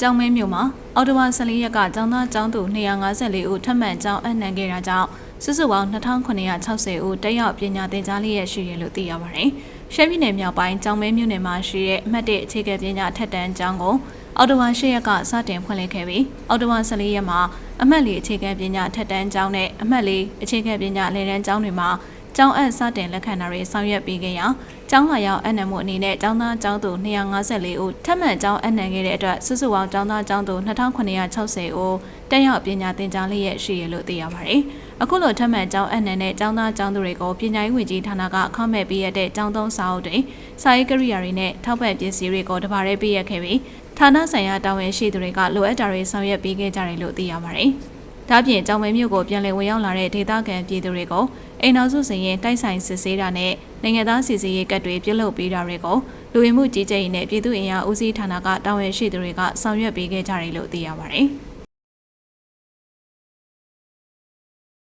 ကျောင်းမဲမြို့မှာအော်တိုဝါ14ရက်ကကျောင်းသားကျောင်းသူ254ဦးထပ်မံကျောင်းအနှံခဲ့တာကြောင့်စုစုပေါင်း2960ဦးတက်ရောက်ပညာသင်ကြားလျက်ရှိတယ်လို့သိရပါတယ်။ရှမ်းပြည်နယ်မြောက်ပိုင်းကျောင်းမဲမြို့နယ်မှာရှိတဲ့အမှတ်1အခြေခံပညာထက်တန်းကျောင်းကိုအော်တိုဝါ10ရက်ကစတင်ဖွင့်လှစ်ခဲ့ပြီးအော်တိုဝါ14ရက်မှာအမှတ်4အခြေခံပညာထက်တန်းကျောင်းနဲ့အမှတ်4အခြေခံပညာလယ်တန်းကျောင်းတွေမှာ ကျောင်းအပ်စတင်လက်ခံတာတွေဆောင်ရွက်ပေးခဲ့ရာကျောင်းလာရောက်အနှံမှုအနေနဲ့ကျောင်းသားကျောင်းသူ254ဦးထပ်မံကျောင်းအနှံခဲ့တဲ့အတွက်စုစုပေါင်းကျောင်းသားကျောင်းသူ2960ဦးတက်ရောက်ပညာသင်ကြားလျက်ရှိရလို့သိရပါတယ်။အခုလိုထပ်မံကျောင်းအနှံတဲ့ကျောင်းသားကျောင်းသူတွေကိုပညာရေးဝန်ကြီးဌာနကအခမဲ့ပေးရတဲ့ကျောင်းသုံးစာအုပ်တွေစာရေးကရိယာတွေနဲ့ထောက်ပံ့ပစ္စည်းတွေကိုတပါးရဲပေးရခဲ့ပြီးဌာနဆိုင်ရာတာဝန်ရှိသူတွေကလိုအပ်တာတွေဆောင်ရွက်ပေးခဲ့ကြတယ်လို့သိရပါတယ်။ ဒါ့အပြင်ကျောင်းမဲမြို့ကိုပြန်လည်ဝင်ရောက်လာတဲ့ဒေသခံပြည်သူတွေကိုအိမ်နောက်စုစင်ရင်တိုက်ဆိုင်စစ်ဆေးတာနဲ့နိုင်ငံသားစီစီရေးကတ်တွေပြုလုပ်ပေးတာတွေကိုလူဝင်မှုကြီးကြပ်ရေးနဲ့ပြည်သူ့အင်အားဦးစီးဌာနကတာဝန်ရှိသူတွေကဆောင်ရွက်ပေးခဲ့ကြတယ်လို့သိရပါတယ်။